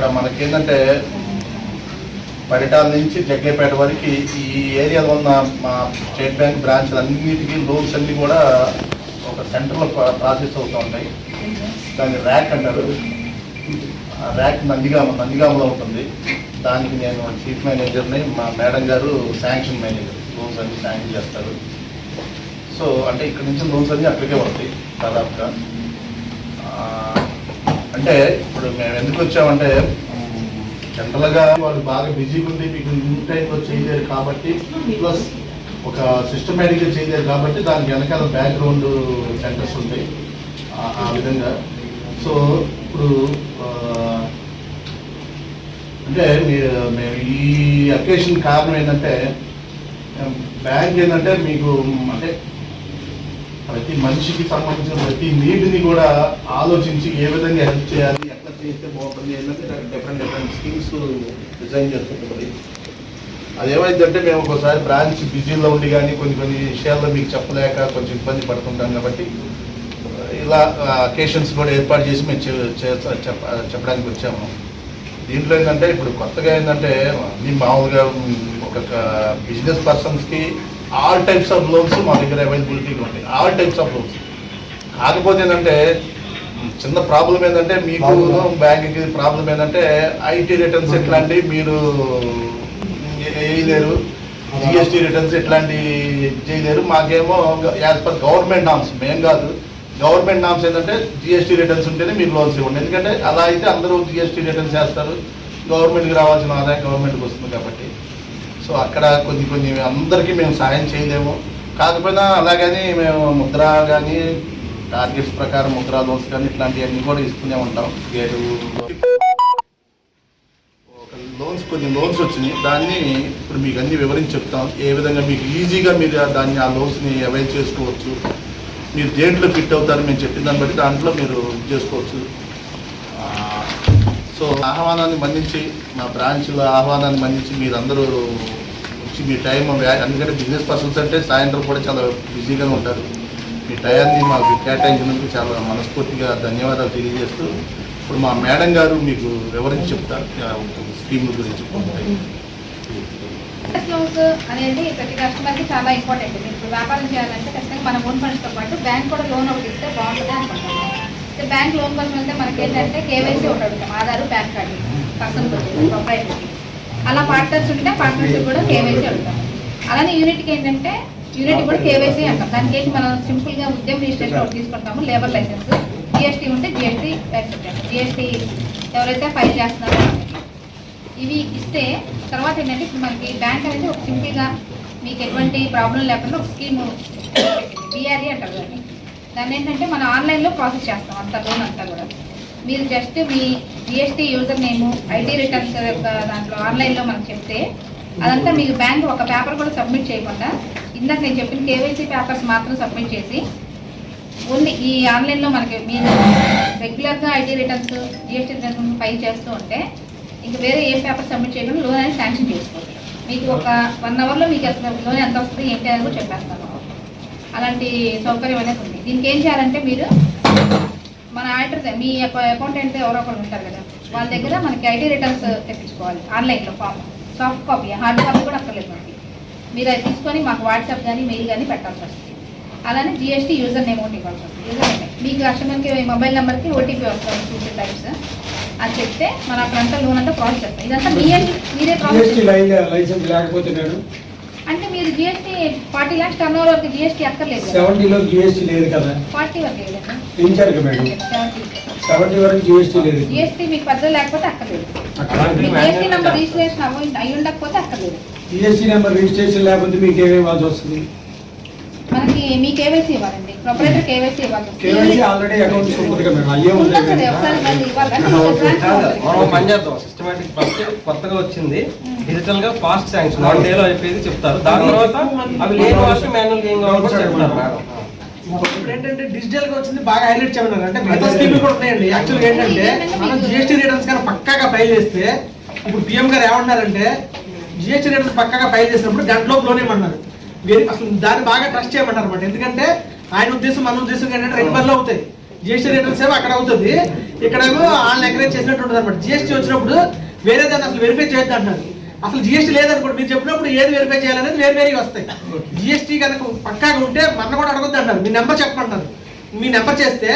ఇక్కడ మనకేంటంటే పరిటాల నుంచి జగ్గేపేట వరకు ఈ ఏరియాలో ఉన్న మా స్టేట్ బ్యాంక్ బ్రాంచ్లు అన్నిటికీ లోన్స్ అన్నీ కూడా ఒక సెంటర్లో ప్రాసెస్ అవుతూ ఉంటాయి దాన్ని ర్యాక్ అంటారు. ఆ ర్యాక్ నందిగామ నందిగామలో ఉంటుంది. దానికి నేను చీఫ్ మేనేజర్ని మా మేడం గారు శాంక్షన్ మేనేజర్. లోన్స్ అన్ని శాంక్షన్ చేస్తారు. సో అంటే ఇక్కడ నుంచి లోన్స్ అన్నీ అక్కడికే వస్తాయి దాదాపుగా. అంటే ఇప్పుడు మేము ఎందుకు వచ్చామంటే జనరల్గా వాళ్ళు బాగా బిజీగా ఉంది మీకు ఇన్ టైంలో చేయలేరు కాబట్టి ప్లస్ ఒక సిస్టమేటిక్గా చేయలేరు కాబట్టి దానికి వెనకాల బ్యాక్గ్రౌండ్ సెంటర్స్ ఉంటాయి. ఆ- విధంగా. సో ఇప్పుడు అంటే మేము ఈ అకేషన్ కారణం ఏంటంటే బ్యాంక్ ఏంటంటే మీకు అంటే ప్రతి మనిషికి సంబంధించిన ప్రతి నీడ్ని కూడా ఆలోచించి ఏ విధంగా హెల్ప్ చేయాలి ఎట్లా చేస్తే బాగుంటుంది ఏంటంటే డిఫరెంట్ డిఫరెంట్ స్కీమ్స్ డిజైన్ చేస్తుంటుంది. అదేమైందంటే మేము ఒకసారి బ్రాంచ్ బిజీలో ఉండి కానీ కొన్ని కొన్ని విషయాల్లో మీకు చెప్పలేక కొంచెం ఇబ్బంది పడుతుంటాం కాబట్టి ఇలా అకేషన్స్ కూడా ఏర్పాటు చేసి మేము చెప్ప- చెప్పడానికి వచ్చాము. దీంట్లో ఏంటంటే ఇప్పుడు కొత్తగా ఏంటంటే అన్ని మామూలుగా ఒక బిజినెస్ పర్సన్స్కి ఆల్ టైప్స్ ఆఫ్ లోన్స్ మా దగ్గర అవైలబిలిటీగా ఉంటాయి ఆల్ టైప్స్ ఆఫ్ లోన్స్ కాకపోతే ఏంటంటే చిన్న ప్రాబ్లం ఏంటంటే మీకు బ్యాంక్కి ప్రాబ్లం ఏంటంటే ఐటీ రిటర్న్స్ ఎట్లాంటివి మీరు వేయలేరు జిఎస్టీ రిటర్న్స్ ఎట్లాంటి చేయలేరు. మాకేమో యాజ్ పర్ గవర్నమెంట్ నామ్స్ మేం కాదు. గవర్నమెంట్ నామ్స్ ఏంటంటే జిఎస్టీ రిటర్న్స్ ఉంటేనే మీరు లోన్స్ ఇవ్వండి. ఎందుకంటే అలా అయితే అందరూ జిఎస్టీ రిటర్న్స్ చేస్తారు. గవర్నమెంట్కి రావాల్సిన ఆదాయం గవర్నమెంట్కి వస్తుంది కాబట్టి. సో అక్కడ కొన్ని కొన్ని అందరికీ మేము సాయం చేయలేము. కాకపోయినా అలాగని మేము ముద్ర కానీ టార్గెట్స్ ప్రకారం ముద్రా లోన్స్ కానీ ఇట్లాంటివన్నీ కూడా ఇస్తూనే ఉంటాం. గేటు ఒక లోన్స్ కొన్ని లోన్స్ వచ్చినాయి. దాన్ని ఇప్పుడు మీకు అన్ని వివరించి చెప్తాం. ఏ విధంగా మీకు ఈజీగా మీరు దాన్ని ఆ లోన్స్ని అవైల్ చేసుకోవచ్చు. మీరు దేంట్లో ఫిట్ అవుతారు మేము చెప్పిన దాన్ని బట్టి దాంట్లో మీరు ఇది చేసుకోవచ్చు. సో ఆహ్వానాన్ని మన్నించి మా బ్రాంచ్ల ఆహ్వానాన్ని మన్నించి మీరందరూ వచ్చి మీ టైం ఎందుకంటే బిజినెస్ పర్సన్స్ అంటే సాయంత్రం కూడా చాలా బిజీగానే ఉంటారు. మీ టయాన్ని మాకు కేటాయించినందుకు చాలా మనస్ఫూర్తిగా ధన్యవాదాలు తెలియజేస్తూ ఇప్పుడు మా మేడం గారు మీకు వివరించి చెప్తారు. స్కీముల గురించి అనేది ప్రతి కస్టమర్ చాలా ఇంపార్టెంట్ ఇప్పుడు వ్యాపారం చేయాలంటే ఖచ్చితంగా మన ఓన్ ఫండ్స్తో పాటు బ్యాంక్ కూడా లోన్ ఒకటి ఇస్తే బాగుంటుంది అనుకుంటున్నాం బ్యాంక్ లోన్ కోసం వెళ్తే మనకి ఏంటంటే కేవైసీ ఒకటి అడుగుతాం ఆధార్ బ్యాంక్ కార్డు పర్సన్ ప్రొపరైటర్కి అలా పార్ట్నర్స్ ఉంటే పార్ట్నర్షిప్ కూడా కేవైసీ అడుగుతాం. అలానే యూనిట్కి ఏంటంటే యూనిట్ కూడా కేవైసీ అంటాం. దానికి ఏంటి మనం సింపుల్గా ఉద్యమ రిజిస్ట్రేషన్ ఒకటి తీసుకుంటాము లేబర్ లైసెన్స్ జిఎస్టీ ఉంటే జిఎస్టీ జిఎస్టీ ఎవరైతే ఫైల్ చేస్తున్నారో ఇవి ఇస్తే తర్వాత ఏంటంటే ఇప్పుడు మనకి బ్యాంక్ అనేది ఒక సింపుల్గా మీకు ఎటువంటి ప్రాబ్లం లేకుండా ఒక స్కీమ్ బీఆర్ఈ అంటారు దాన్ని. దాన్ని ఏంటంటే మనం ఆన్లైన్లో ప్రాసెస్ చేస్తాం అంత లోన్ అంతా కూడా. మీరు just me GST user name IT returns యొక్క దాంట్లో ఆన్లైన్లో మనం చెప్తే అదంతా మీకు బ్యాంక్ ఒక పేపర్ కూడా సబ్మిట్ చేయకుండా ఇందాక నేను చెప్పిన కేవైసీ పేపర్స్ మాత్రం సబ్మిట్ చేసి ఓన్లీ ఈ ఆన్లైన్లో మనకి మీరు రెగ్యులర్గా IT returns GST returns file చేస్తూ ఉంటే ఇంకా వేరే ఏ పేపర్ సబ్మిట్ చేయకుండా లోన్ అనేది శాంక్షన్ చేసుకోవచ్చు. మీకు ఒక వన్ అవర్లో మీకు అసలు లోన్ ఎంత వస్తుంది ఏంటి అనేది కూడా చెప్పేస్తాను. అలాంటి సౌకర్యం అనేది దీనికి ఏం చేయాలంటే మీరు మన ఆడిటర్ మీ యొక్క అకౌంటెంట్ ఎవరో ఒకరు ఉంటారు కదా వాళ్ళ దగ్గర మనకి ఐటీ రిటర్న్స్ తెప్పించుకోవాలి ఆన్లైన్లో form soft copy hard copy కూడా అక్కర్లేదు మనకి. మీరు అది తీసుకొని మాకు వాట్సాప్ కానీ మెయిల్ కానీ పెట్టాల్సి వస్తుంది అలానే జిఎస్టీ యూజర్ నేమ్ ఇవ్వాల్సి వస్తుంది యూజర్ నేమ్ మీకు కస్టమర్కి మొబైల్ నెంబర్కి ఓటీపీ వస్తుంది టూ త్రీ టైమ్స్ అది చెప్తే మనం అక్కడంతా లోన్ అంతా ప్రాసెస్ చేస్తాం. ఇదంతా మీరే మీరే ప్రాసెస్ అంటే మీరు GST forty lakhs turnover వరకు జిఎస్టీ అక్కర్లేదు సెవెంటీలో జిఎస్టీ లేదు కదా? ఫార్టీ వరకు లేదు పెంచారు కదా మేడం? సెవెంటీ. వరకు జిఎస్టీ లేదు. జిఎస్టీ మీకు పద్ధతి లేకపోతే అక్కర్లేదు. జిఎస్టీ నెంబర్ రిజిస్ట్రేషన్ అవ్వ అయి ఉండకపోతే అక్కర్లేదు. జిఎస్టీ నెంబర్ రిజిస్ట్రేషన్ లేకపోతే మీకు ఏమేమి వస్తుంది? మనకి మీ కేవైసీ ఇవ్వాలండి. ప్రొపరేటర్ కేవైసీ ఇవ్వాలి. కేవైసీ ఆల్రెడీ అకౌంట్ ఉంది కదా మేడం అయ్యే కదా, ఒకసారి మళ్ళీ ఇవ్వాలి. మనం పని చేద్దాం. సిస్టమేటిక్ ఫస్ట్ కొత్తగా వచ్చింది. డిజిటల్గా ఫాస్ట్ శాంక్షన్ వన్ డే లో అయిపోయేది చెప్తారు. దాని తర్వాత అవి లేని వాళ్ళకి మాన్యువల్ ఏం కావాలో కూడా చెప్తారు. మేడం ఇప్పుడు ఏంటంటే డిజిటల్గా వచ్చింది బాగా హైలైట్ చేయమన్నారు. అంటే మిగతా స్కీమ్లు కూడా ఉన్నాయండి. యాక్చువల్గా ఏంటంటే మనం జిఎస్టీ రిటర్న్స్ కానీ పక్కాగా ఫైల్ చేస్తే ఇప్పుడు పిఎం గారు ఏమన్నారంటే జిఎస్టీ రిటర్న్స్ పక్కాగా ఫైల్ చేసినప్పుడు గంటలో లోన్ ఇవ్వమన్నారు. వేరే అసలు దాన్ని బాగా ట్రస్ట్ చేయమన్నారు అనమాట ఎందుకంటే ఆయన ఉద్దేశం మన ఉద్దేశం ఏంటంటే రెండు పనులు అవుతాయి. జిఎస్టీ రిటర్న్స్ ఏమో అక్కడ అవుతుంది. ఇక్కడేమో వాళ్ళని ఎంకరేజ్ చేసినట్టు ఉంటుంది అనమాట జిఎస్టీ వచ్చినప్పుడు వేరే దాన్ని అసలు వెరిఫై చేయొద్దు అంటున్నారు. అసలు జిఎస్టీ లేదనుకోండి మీరు చెప్పినప్పుడు ఏది వెరిఫై చేయాలనేది వేరు వేరే వస్తాయి జిఎస్టీ కనుక పక్కాగా ఉంటే మన కూడా అడగొద్దు అంటారు మీ నెంబర్ చెప్పమంటారు. మీ నెంబర్ చేస్తే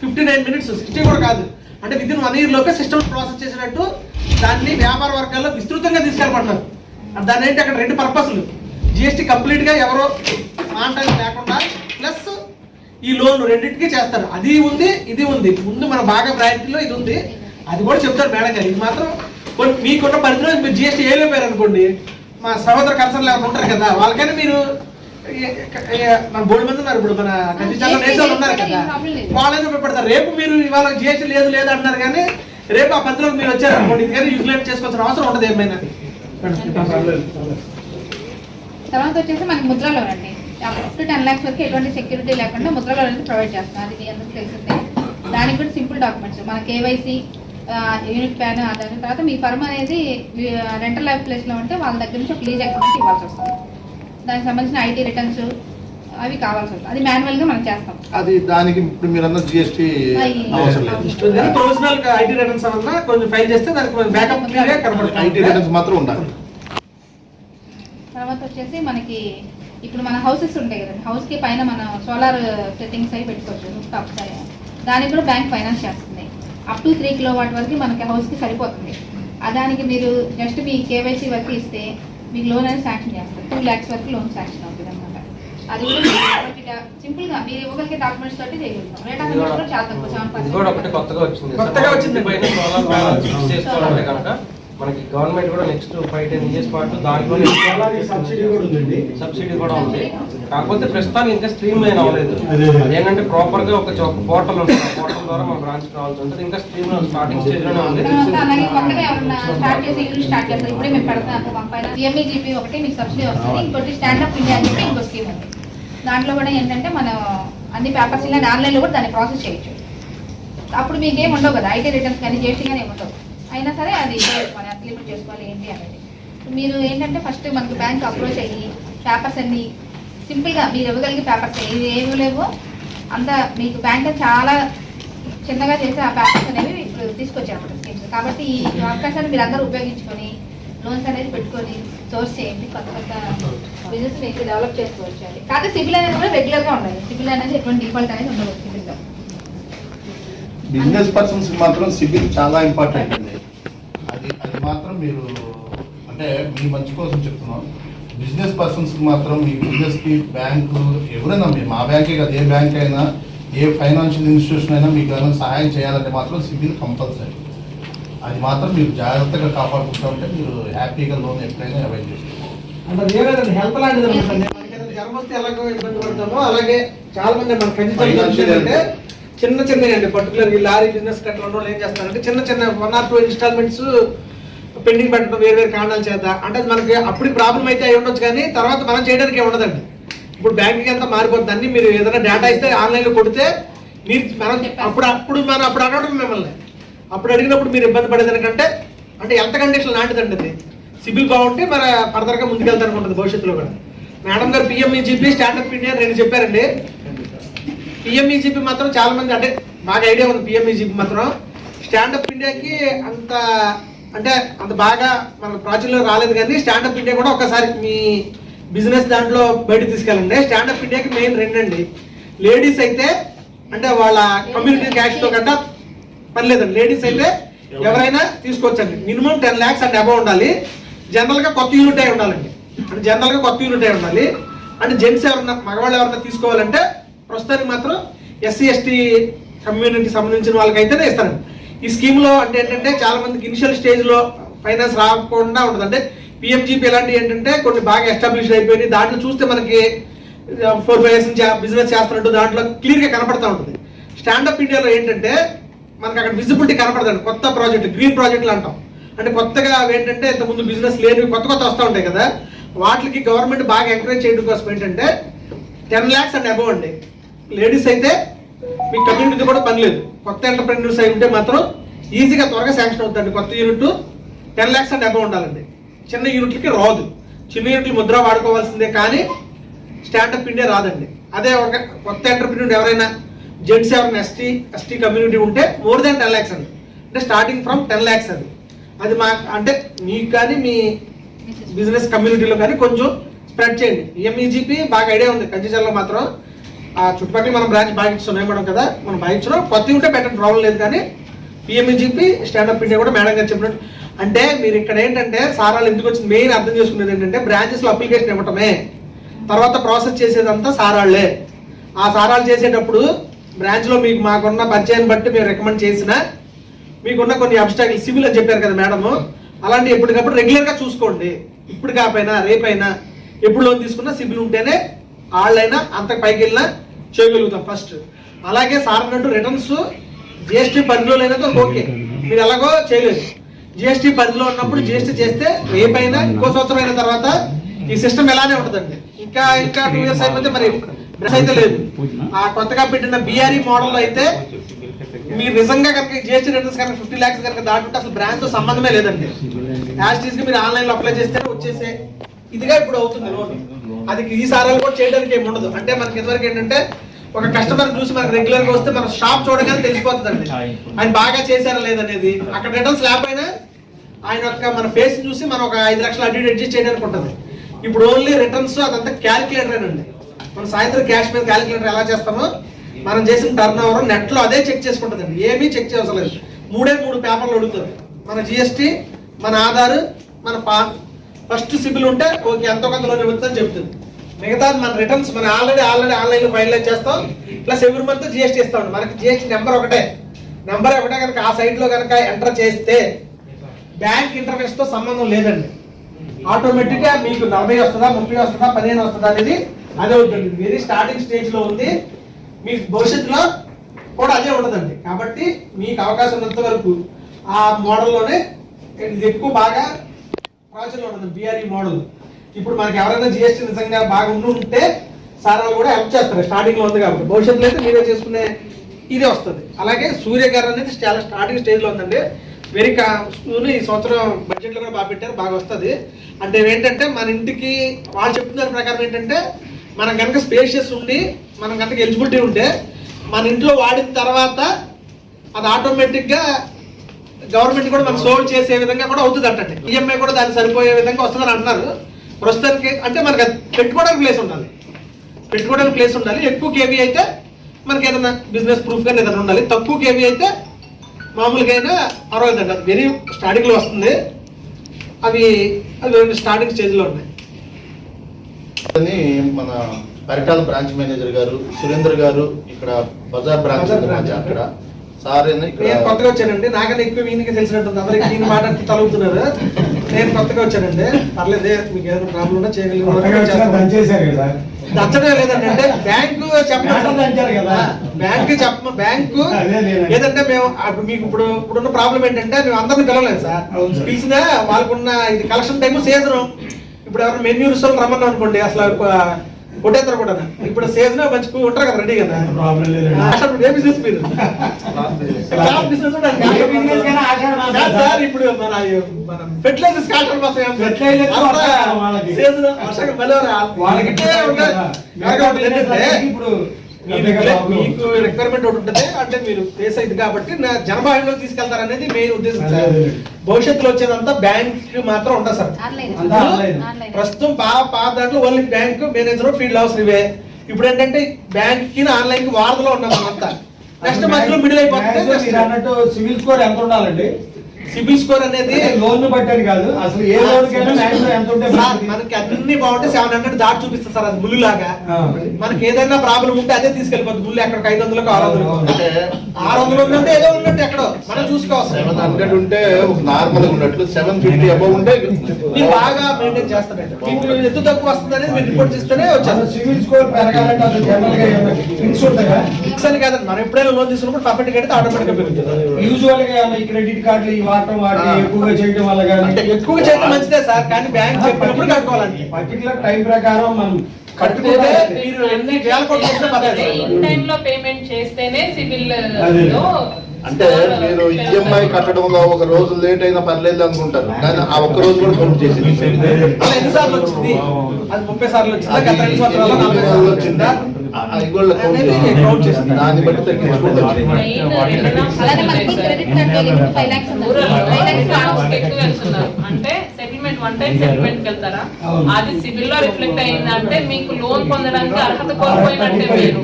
ఫిఫ్టీ నైన్ మినిట్స్ సిక్స్టీ కూడా కాదు. అంటే విత్ ఇన్ వన్ ఇయర్ లోపే సిస్టమ్ ప్రాసెస్ చేసినట్టు దాన్ని వ్యాపార వర్గాల్లో విస్తృతంగా తీసుకెళ్ళమంటున్నారు. అంటే దాని ఏంటి? అక్కడ రెండు పర్పస్లు జిఎస్టీ కంప్లీట్గా ఎవరో మాంటానికి లేకుండా ప్లస్ ఈ లోన్ రెండింటికి చేస్తారు. అది ఉంది ఇది ఉంది. ముందు మన బాగా ప్రయారిటీలో ఇది ఉంది. అది కూడా చెప్తారు మేడం గారు. ఇది మాత్రం కొన్ని మీకున్న పరిధిలో మీరు జిఎస్టీ ఏమైపోయారు అనుకోండి మా సహోదర కన్సర్న్ లేకుండా ఉంటారు కదా. వాళ్ళకైనా మీరు మన బోర్డు మంది ఉన్నారు ఇప్పుడు మన ఉన్నారు కదా. వాళ్ళని ఉపయోగపడతారు రేపు మీరు ఇవాళ జిఎస్టీ లేదు లేదు అంటున్నారు కానీ రేపు ఆ పద్ధతిలో మీరు వచ్చారు అనుకోండి. ఇది కానీ యూటిలైజ్ చేసుకోవాల్సిన అవసరం ఉండదు ఏమైనా. తర్వాత వచ్చేసి మనకి ముద్ర లోన్ అండి అప్ టు టెన్ లాక్స్ వరకు ఎటువంటి సెక్యూరిటీ లేకుండా ముద్ర లోన్ అనేది ప్రొవైడ్ చేస్తాం అది మీ అందరికీ తెలిసిందే? దానికి కూడా సింపుల్ డాక్యుమెంట్స్. మన కేవైసీ యూనిట్ ప్యాన్ ఆధార్ తర్వాత మీ ఫర్మ్ అనేది రెంటల్ లైఫ్ ప్లేస్లో ఉంటే వాళ్ళ దగ్గర నుంచి ఒక లీజ్ అగ్రిమెంట్ ఇవ్వాల్సి వస్తుంది. దానికి సంబంధించిన ఐటీ రిటర్న్స్ అవి కావాల్సి వస్తుంది. అది మాన్యువల్గా మనం చేస్తాం. అది దానికి ఇప్పుడు మీరు అన్న జిఎస్టీ. అవసరం లేదు. ప్రొఫెషనల్ ఐటీ రిటర్న్స్ అన్నా కొంచెం ఫైల్ చేస్తే దానికి బ్యాకప్ క్లియర్ ఐటీ కనబడుతుంది. రిటర్న్స్ మాత్రం ఉండాలి. వచ్చేసి మనకి ఇప్పుడు మన హౌసెస్ ఉంటాయి కదండి. హౌస్కి పైన మన సోలార్ సెట్టింగ్స్ అవి పెట్టుకోవచ్చు రూఫ్ టాప్స్ అవి. దానికి కూడా బ్యాంక్ ఫైనాన్స్ చేస్తుంది. Up to three kilo watt వరకు మనకి హౌస్కి సరిపోతుంది. ఆ దానికి మీరు జస్ట్ మీ కేవైసీ వరకు ఇస్తే మీకు లోన్ అనేది శాంక్షన్ చేస్తారు. టూ ల్యాక్స్ వరకు లోన్ శాంక్షన్ అవుతుంది అనమాట అది కూడా సింపుల్గా మీరు ఇవ్వగలిగే డాక్యుమెంట్స్ తోటి చేయగలుగుతాం రేట్ ఆఫ్ కూడా చాలా తక్కువ సెవెన్ ఇది కూడా ఒకటి కొత్తగా వచ్చింది. కొత్తగా వచ్చింది. మనకి గవర్నమెంట్ కూడా నెక్స్ట్ ఫైవ్ టెన్ ఇయర్స్ పాటు దాంట్లో సబ్సిడీ కూడా ఉందండి. సబ్సిడీ కూడా ఉంది. కాకపోతే ప్రస్తుతానికి ఇంకా స్ట్రీమ్ లైన్ అవ్వలేదు. ఏంటంటే ప్రాపర్గా ఒక పోర్టల్ ఉంటుంది పోర్టల్ ద్వారా మన బ్రాంచ్ రావాల్సి ఉంటుంది. ఇంకా స్ట్రీమ్ స్టార్టింగ్ స్టేజ్లోనే ఉంది. దాంట్లో కూడా ఏంటంటే మనం అన్ని పేపర్స్ ఇలా ఆన్లైన్లో కూడా దాన్ని ప్రాసెస్ చేయొచ్చు. అప్పుడు మీకు ఏమి ఉండవు కదా. ఐటీ రిటర్న్స్ కానీ జిఎస్టీ కానీ ఏమి ఉండవు. అయినా సరే అది మనం ఎంత లిమిట్ చేసుకోవాలి ఏంటి అనేది. మీరు ఏంటంటే ఫస్ట్ మనకు బ్యాంక్ అప్రోచ్ అయ్యి పేపర్స్ అన్ని సింపుల్గా మీరు ఇవ్వగలిగే పేపర్స్ ఏవి ఏమి లేవో. అంత మీకు బ్యాంక్ చాలా చిన్నగా చేసి ఆ పేపర్స్ అనేవి ఇప్పుడు తీసుకొచ్చారు స్కీమ్స్ కాబట్టి ఈ అవకాశాన్ని మీరు అందరూ ఉపయోగించుకొని లోన్స్ అనేది పెట్టుకొని సోర్స్ చేయండి కొత్త కొత్త బిజినెస్ మీకు డెవలప్ చేసుకోవచ్చు అది కాకపోతే సిబిల్ అనేది కూడా రెగ్యులర్గా ఉండాలి. సిబిల్ అనేది ఎటువంటి డిఫాల్ట్ అనేది ఉండదు సిబిల్లో. బిజినెస్ పర్సన్స్ మాత్రం సిబిల్ చాలా ఇంపార్టెంట్ అండి మాత్రం మీరు అంటే మీ మంచి కోసం చెప్తున్నాం బిజినెస్ పర్సన్స్ మాత్రం మీ బిజినెస్కి బ్యాంకు ఎవరైనా మీ మా బ్యాంకే కాదు ఏ బ్యాంక్ అయినా ఏ ఫైనాన్షియల్ ఇన్స్టిట్యూషన్ అయినా మీకు ఏమైనా సహాయం చేయాలంటే మాత్రం సిబిల్ కంపల్సరీ అది మాత్రం మీరు జాగ్రత్తగా కాపాడుకుంటూ ఉంటే మీరు హ్యాపీగా లోన్ ఎప్పుడైనా అవైల్ అలాగే చాలా మంది మన Financial ఖచ్చితంగా అంటే? చిన్న చిన్న అండి పర్టికులర్ ఈ లారీ బిజినెస్ వాళ్ళు ఏం చేస్తారంటే చిన్న చిన్న one or two installments pending పెట్టడం వేరు వేరు కారణాల చేత. అంటే మనకి అప్పుడు ప్రాబ్లం అయితే అయి ఉండొచ్చు కానీ తర్వాత మనం చేయడానికి ఉండదండి ఇప్పుడు బ్యాంకింగ్ అంతా మారిపోతుంది అన్ని మీరు ఏదైనా డేటా ఇస్తే ఆన్లైన్లో కొడితే మీరు మనం అప్పుడు అప్పుడు మనం అప్పుడు అడగడం మిమ్మల్ని. అప్పుడు అడిగినప్పుడు మీరు ఇబ్బంది పడేదానికంటే అంటే ఎంత కండిషన్ లాంటిదండి అది? సిబిల్ బాగుంటే మరి ఫర్దర్గా ముందుకెళ్తారు అనుకుంటుంది భవిష్యత్తులో కూడా. మేడం గారు పిఎంఈజీపీ స్టాండప్ ఇండియా రెండు చెప్పారండి. పిఎంఈజీపీ మాత్రం చాలా మంది అంటే బాగా ఐడియా ఉంది పిఎంఈజీపీ మాత్రం. స్టాండప్ ఇండియాకి అంత అంటే అంత బాగా మన ప్రాచుర్యంలో రాలేదు కానీ స్టాండప్ ఇండియా కూడా ఒకసారి మీ బిజినెస్ దాంట్లో బయట తీసుకెళ్ళండి. స్టాండప్ ఇండియాకి మెయిన్ రెండండి లేడీస్ అయితే అంటే వాళ్ళ కమ్యూనిటీ క్యాష్తో కంటే పర్లేదండి. లేడీస్ అయితే ఎవరైనా తీసుకోవచ్చండి. Minimum ten lakhs and above ఉండాలి. జనరల్గా కొత్త యూనిట్ అయి ఉండాలండి. అంటే జనరల్గా కొత్త యూనిట్ అయి ఉండాలి. అంటే జెంట్స్ ఎవరన్నా మగవాళ్ళు ఎవరన్నా తీసుకోవాలంటే ప్రస్తుతానికి మాత్రం ఎస్సీ ఎస్టీ కమ్యూనిటీ సంబంధించిన వాళ్ళకైతేనే ఇస్తారండి. ఈ స్కీమ్లో అంటే ఏంటంటే చాలా మందికి ఇనిషియల్ స్టేజ్లో ఫైనాన్స్ రాకుండా ఉంటుంది. అంటే పిఎంజీపీ ఇలాంటివి ఏంటంటే కొన్ని బాగా ఎస్టాబ్లిష్ అయిపోయి దాంట్లో చూస్తే మనకి ఫోర్ ఫైవ్ ఇయర్స్ నుంచి బిజినెస్ చేస్తున్నట్టు దాంట్లో క్లియర్గా కనపడతా ఉంటుంది. స్టాండప్ ఇండియాలో ఏంటంటే మనకి అక్కడ విజిబిలిటీ కనపడదండి. కొత్త ప్రాజెక్ట్ గ్రీన్ ప్రాజెక్టులు అంటాం. అంటే కొత్తగా అవి ఏంటంటే ఇంతకుముందు బిజినెస్ లేనివి కొత్త కొత్త వస్తూ ఉంటాయి కదా. వాటికి గవర్నమెంట్ బాగా ఎంకరేజ్ చేయడం కోసం ఏంటంటే టెన్ ల్యాక్స్ అండ్ అబౌవ్ అండి. లేడీస్ అయితే మీ కమ్యూనిటీ కూడా పని లేదు. కొత్త ఎంటర్ప్రెన్యూర్స్ అయి ఉంటే మాత్రం ఈజీగా త్వరగా శాంక్షన్ అవుతుందండి. కొత్త unit ten lakhs and above ఉండాలండి. చిన్న యూనిట్లకి రాదు. చిన్న యూనిట్లు ముద్ర వాడుకోవాల్సిందే కానీ స్టాండప్ ఇండియా రాదండి. అదే ఒక కొత్త ఎంటర్ప్రెన్యూర్ ఎవరైనా జెంట్స్ ఎవరైనా ఎస్టీ ఎస్టీ కమ్యూనిటీ ఉంటే మోర్ దాన్ టెన్ ల్యాక్స్ అండి. అంటే స్టార్టింగ్ ఫ్రమ్ టెన్ ల్యాక్స్ అది. అది మా అంటే మీకు కానీ మీ బిజినెస్ కమ్యూనిటీలో కానీ కొంచెం స్ప్రెడ్ చేయండి. ఎంఈజీపీ బాగా ఐడియా ఉంది. కంచిచర్లో మాత్రం ఆ చుట్టుపక్కల మనం బ్రాంచ్ బాగా ఉన్నాయి మేడం కదా? మనం బాగా కొత్త ఉంటే పెట్టండి ప్రాబ్లం లేదు కానీ పిఎంఈజీపీ స్టాండప్ ఇండియా కూడా మేడం గారు చెప్పినట్టు. అంటే మీరు ఇక్కడ ఏంటంటే సారాలు ఎందుకు వచ్చింది? మెయిన్ అర్థం చేసుకునేది ఏంటంటే బ్రాంచెస్లో అప్లికేషన్ ఇవ్వటమే. తర్వాత ప్రాసెస్ చేసేదంతా సారాళ్ళే ఆ సారాలు చేసేటప్పుడు బ్రాంచ్లో మీకు మాకున్న పరిచయాన్ని బట్టి మేము రికమెండ్ చేసిన మీకున్న కొన్ని అబ్స్టాకిల్ సివిల్ అని చెప్పారు కదా మేడము. అలాంటి ఎప్పటికప్పుడు రెగ్యులర్గా చూసుకోండి. ఇప్పుడు కాపోయినా రేపైనా ఎప్పుడు లోన్ తీసుకున్నా సిబిల్ ఉంటేనే వాళ్ళైనా అంత పైకి వెళ్ళినా చేయగలుగుతాం ఫస్ట్ అలాగే సార్ అన్నట్టు రిటర్న్స్ జిఎస్టీ పరిధిలో లేనతో ఓకే మీరు ఎలాగో చేయలేదు. జిఎస్టీ పరిధిలో ఉన్నప్పుడు జిఎస్టీ చేస్తే రేపైనా ఇంకో సంవత్సరం అయిన తర్వాత ఈ సిస్టమ్ ఎలానే ఉంటుందండి. ఇంకా ఇంకా టూ ఇయర్స్ అయిపోతే మరి డ్రెస్ అయితే లేదు. ఆ కొత్తగా పెట్టిన బీఆర్ఈ మోడల్ అయితే మీరు నిజంగా కనుక జిఎస్టీ రిటర్న్స్ కనుక ఫిఫ్టీ ల్యాక్స్ కనుక దాటుకుంటే అసలు బ్రాంచ్తో సంబంధమే లేదండి. యాస్టీస్కి మీరు ఆన్లైన్లో అప్లై చేస్తే వచ్చేసే ఇదిగా ఇప్పుడు అవుతుంది లోన్ అది ఈ సారాలు కూడా చేయడానికి ఏమి ఉండదు. అంటే మనకి ఇదివరకు ఏంటంటే ఒక కస్టమర్ చూసి మనకి రెగ్యులర్గా వస్తే మన షాప్ చూడగానే తెలిసిపోతుందండి. ఆయన బాగా చేశారా లేదనేది అక్కడ రిటర్న్స్ లేకపోయినా ఆయన యొక్క మన ఫేస్ చూసి మనం ఒక ఐదు లక్షలు అడ్డు అడ్జస్ట్ చేయడానికి ఉంటుంది ఇప్పుడు ఓన్లీ రిటర్న్స్ అదంతా క్యాలిక్యులేటర్ అండి. మనం సాయంత్రం క్యాష్ మీద క్యాలిక్యులేటర్ ఎలా చేస్తామో మనం చేసిన టర్న్ ఓవర్ నెట్లో అదే చెక్ చేసుకుంటుందండి. ఏమీ చెక్ చేయవసరం లేదు. మూడే మూడు పేపర్లు అడుగుతుంది మన జిఎస్టీ మన ఆధార్ మన పాన్ ఫస్ట్ సిబిల్ ఉంటే ఓకే ఎంతో కొంత లోన్ ఇవ్వచ్చని చెప్తుంది. మిగతా మన రిటర్న్స్ మనం already already online file finalize చేస్తాం. ప్లస్ ఎవ్రీ మంత్ జిఎస్టీ ఇస్తాం మనకి జిఎస్టీ నెంబర్ ఒకటే. నెంబర్ ఒకటే కనుక ఆ సైట్లో కనుక ఎంటర్ చేస్తే బ్యాంక్ ఇంటర్ఫేస్తో సంబంధం లేదండి. ఆటోమేటిక్గా మీకు నలభై వస్తుందా ముప్పై వస్తుందా పదిహేను వస్తుందా అనేది అదే ఉంటుంది. వెరీ స్టార్టింగ్ స్టేజ్లో ఉంది. మీ భవిష్యత్తులో కూడా అదే ఉండదండి కాబట్టి మీకు అవకాశం ఉన్నంత వరకు ఆ మోడల్లోనే ఇది ఎక్కువ బాగా ప్రాచుర్యం ఉండదు బీఆర్ఈ మోడల్ ఇప్పుడు మనకి ఎవరైనా జిఎస్టీ నిజంగా బాగా ఉంటే సారాలు కూడా హెల్ప్ చేస్తారు. స్టార్టింగ్లో ఉంది కాబట్టి. భవిష్యత్తులో అయితే మీరే చేసుకునే ఇదే వస్తుంది. అలాగే సూర్య గారు అనేది చాలా స్టార్టింగ్ స్టేజ్లో ఉందండి. వెరీ ఈ సంవత్సరం బడ్జెట్లో కూడా బాగా పెట్టారు. బాగా వస్తుంది. అంటే ఏంటంటే మన ఇంటికి వాళ్ళు చెప్తున్న ప్రకారం ఏంటంటే మనం కనుక స్పేషియస్ ఉండి మనం కనుక ఎలిజిబిలిటీ ఉంటే మన ఇంట్లో వాడిన తర్వాత అది ఆటోమేటిక్గా గవర్నమెంట్ కూడా మనం సోల్వ్ చేసే విధంగా కూడా అవుతుంది అంటే ఈఎంఐ కూడా దానికి సరిపోయే విధంగా వస్తుందని అంటున్నారు. ప్రస్తుతానికి అంటే మనకి పెట్టుకోవడానికి ప్లేస్ ఉండాలి. పెట్టుకోవడానికి ప్లేస్ ఉండాలి. ఎక్కువ కేవీ అయితే మనకి ఏదైనా బిజినెస్ ప్రూఫ్ కానీ ఏదైనా ఉండాలి. తక్కువ కేవీ అయితే మామూలుగా అయినా పర్వాలేదండి అది వెరీ స్టార్టింగ్లో వస్తుంది. అవి అవి స్టార్టింగ్ స్టేజ్లో ఉన్నాయి. మన పరిటాల బ్రాంచ్ మేనేజర్ గారు సురేందర్ గారు ఇక్కడ బజార్ బ్రాంచ్ అక్కడ సార్ నేను కొత్తగా వచ్చానండి. నాకన్నా ఎక్కువ వీనికి తెలిసినట్టుంది. అందరికి దీని మాట తలుగుతున్నారు. నేను కొత్తగా వచ్చానండి. పర్లేదు మీకు ఏదైనా ప్రాబ్లం ఉన్నా చేయగలిగిన దచ్చడం లేదండి. అంటే బ్యాంకు చెప్పండి కదా. బ్యాంక్ చెప్ప బ్యాంకు ఏదంటే మేము అప్పుడు మీకు ఇప్పుడు ఇప్పుడున్న ప్రాబ్లం ఏంటంటే మేము అందరిని పిలవలేదు సార్. పిలిచినా వాళ్ళకున్న ఇది కలెక్షన్ టైం సీజన్ ఇప్పుడు ఎవరైనా మెన్యూ రిసోల్ రమ్మన్నాం అనుకోండి అసలు కొట్టేస్తారు కూడా ఇప్పుడు సీజన్ మంచి ఉంటారు కదా రెడీ కదా. ప్రాబ్లం ఏ బిజినెస్ మీరు? సార్ ఇప్పుడు మన మన ఫెర్టిలైజర్స్ కాటన్ వాళ్ళకి. సీజన్ మళ్ళీ ఇప్పుడు. మీకు రిక్వైర్మెంట్ ఒకటి ఉంటుంది అంటే మీరు ఫేస్ అయింది కాబట్టి నా జనభాయంలో తీసుకెళ్తారనేది మెయిన్ ఉద్దేశం సార్. భవిష్యత్తులో వచ్చేదంతా బ్యాంక్ మాత్రం ఉండదు సార్. అంతా ప్రస్తుతం బాగా పాత దాంట్లో only bank manager field house ఇవే. ఇప్పుడు ఏంటంటే బ్యాంక్కి ఆన్లైన్కి వారధలో ఉన్నాం మనమంతా నెక్స్ట్ మధ్యలో మిడిల్ అయిపోతుంది అన్నట్టు సివిల్ స్కోర్ ఎంత ఉండాలండి? సిబిల్ స్కోర్ అనేది లోన్ బట్టని కాదు. అసలు ఏ లోన్ ఎంత ఉంటే? మనకి అన్ని బాగుంటే సెవెన్ హండ్రెడ్ దాటి చూపిస్తుంది సార్ అది ముళ్ళు లాగా. మనకి ఏదైనా ప్రాబ్లం ఉంటే అదే తీసుకెళ్ళిపోతుంది. ముళ్ళు ఎక్కడికి? ఐదు వందలకు ఆరు వందలకు. అంటే ఆరు వందలు ఉందంటే ఏదో ఉన్నట్టు మనం చూసుకోవాలి సెవెన్ హండ్రెడ్ ఉంటే ఒక నార్మల్ ఉన్నట్లు సెవెన్ ఫిఫ్టీ అబౌవ్ ఉంటే మీరు బాగా మెయింటైన్ చేస్తారండి మీకు ఎత్తు తక్కువ వస్తుంది అనేది మీరు రిపోర్ట్ చేస్తేనే వచ్చారు సివిల్ స్కోర్ పెరగాలంటే జనరల్గా ఫిక్స్ ఉంటుందా ఫిక్స్ అని కాదండి. మనం ఎప్పుడైనా లోన్ తీసుకున్నప్పుడు పర్ఫెక్ట్ కడితే ఆటోమేటిక్గా పెరుగుతుంది. యూజువల్గా ఏమైనా ఈ క్రెడిట్ కార్డులు ఈ వాడటం వాటి. ఎక్కువగా చేయడం వల్ల అంటే కానీ ఎక్కువ చేయడం మంచిదే సార్ కానీ బ్యాంక్ చెప్పినప్పుడు కట్టుకోవాలండి. పర్టికులర్ టైం ప్రకారం మనం కట్టుకుంటే మీరు ఎన్ని వేల కోట్లు టైం లో పేమెంట్ చేస్తేనే సివిల్. లో అంటే మీరు ఈఎంఐ కట్టడంలో ఒక రోజు లేట్ అయినా పర్లేదు అనుకుంటారు. కానీ ఆ ఒక్క రోజు కూడా కౌంట్ చేసింది. దాన్ని బట్టి అంటే సెటిల్మెంట్ వన్ టైం సెటిల్మెంట్కి వెళ్తారా? అవును. అది సివిల్లో రిఫ్లెక్ట్ అయిందంటే మీకు లోన్ పొందడానికి అర్హత కోల్పోయినట్టే మీరు.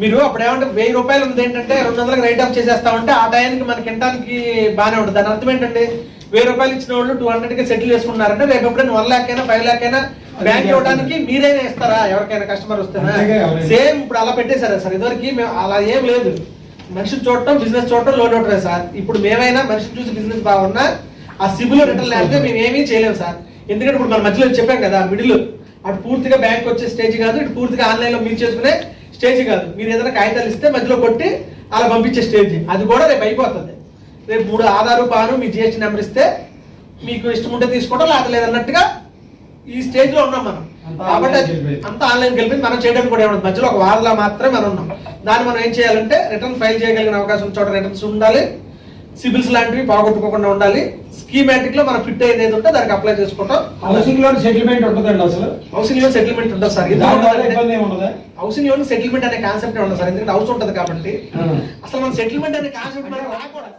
మీరు అప్పుడు ఏమంటే వెయ్యి రూపాయలు ఉంది ఏంటంటే రెండు వందలకు రైట్ ఆఫ్ చేసేస్తామంటే ఆ టైంకి మనకి తినడానికి బాగానే ఉంటుంది. దాని అర్థం ఏంటంటే వెయ్యి రూపాయలు ఇచ్చిన వాళ్ళు టూ హండ్రెడ్కి సెటిల్ చేసుకున్నారంటే రేపు ఎప్పుడైనా వన్ లాక్ అయినా ఫైవ్ లాక్ అయినా బ్యాంక్ ఇవ్వడానికి మీరైనా ఇస్తారా? ఎవరికైనా కస్టమర్ వస్తేనా. సేమ్ ఇప్పుడు అలా పెట్టేశారా సార్. ఇదివరకు మేము అలా ఏం లేదు. మనిషిని చూడటం బిజినెస్ చూడటం లోన్ ఇవ్వటమే సార్. ఇప్పుడు మేమైనా మనిషిని చూసి బిజినెస్ బాగున్నా ఆ సిబిల్ రిటర్న్ లేకపోతే మేము ఏమీ చేయలేము సార్. ఎందుకంటే ఇప్పుడు మన మధ్యలో చెప్పాం కదా మిడిల్. అటు పూర్తిగా బ్యాంక్ వచ్చే స్టేజ్ కాదు ఇటు పూర్తిగా ఆన్లైన్లో మీరు చేసుకునే స్టేజ్ కాదు. మీరు ఏదైనా కాగితాలు ఇస్తే మధ్యలో కొట్టి అలా పంపించే స్టేజ్. అది కూడా రేపు అయిపోతుంది. రేపు మూడు ఆధారు పాను మీ జిఎస్టీ నెంబర్ ఇస్తే మీకు ఇష్టం ఉంటే తీసుకోవడం లేకపోతే లేదన్నట్టుగా ఈ స్టేజ్లో ఉన్నాం మనం. కాబట్టి. అంతా ఆన్లైన్ కలిపి మనం చేయడానికి కూడా ఏమన్నా మధ్యలో ఒక వారంలో మాత్రమే మనం ఉన్నాం. దాన్ని మనం ఏం చేయాలంటే రిటర్న్ ఫైల్ చేయగలిగిన అవకాశం చోట రిటర్న్స్ ఉండాలి. సిబిల్స్ లాంటివి బాగొట్టుకోకుండా ఉండాలి. స్కీమాటిక్లో మనం ఫిట్ అయ్యేది ఏది ఉంటే దానికి అప్లై చేసుకోవటం హౌసింగ్ లోన్ సెటిల్మెంట్ ఉంటుందండి అసలు. హౌసింగ్ లోన్ సెటిల్మెంట్ ఉంటుంది సార్? హౌసింగ్ లోన్ సెటిల్మెంట్ అనే కాన్సెప్ట్ ఉండదు సార్? ఎందుకంటే హౌస్ ఉంటుంది కాబట్టి. అసలు మన సెటిల్మెంట్ అనే కాన్సెప్ట్ రాకూడదు.